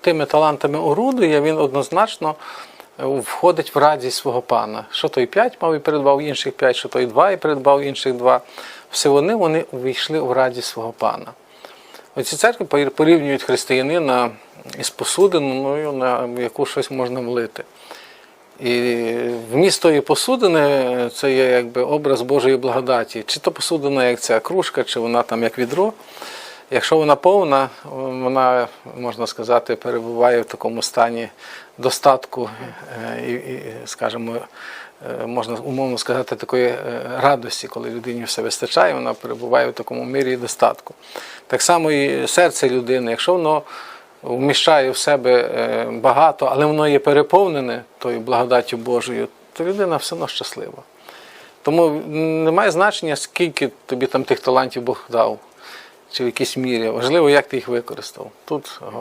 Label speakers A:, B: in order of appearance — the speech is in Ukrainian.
A: тими талантами орудує, він однозначно е, входить в радість свого пана. Що той п'ять мав і передбав інших п'ять, що той два і передбав інших два. Все вони, вони увійшли в радість свого пана. Оці церкви порівнюють християнина із посудиною, на яку щось можна влити. І вміст тої посудини це є якби образ Божої благодаті. Чи то посудина, як ця кружка, чи вона там як відро. Якщо вона повна, вона, можна сказати, перебуває в такому стані достатку е, і, скажімо, е, можна умовно сказати, такої е, радості, коли людині все вистачає, вона перебуває в такому мирі і достатку. Так само і серце людини, якщо воно вміщає в себе багато, але воно є переповнене тою благодаттю Божою, то людина все одно щаслива. Тому немає значення, скільки тобі там тих талантів Бог дав, чи в якійсь мірі. Важливо, як ти їх використав. Тут головне.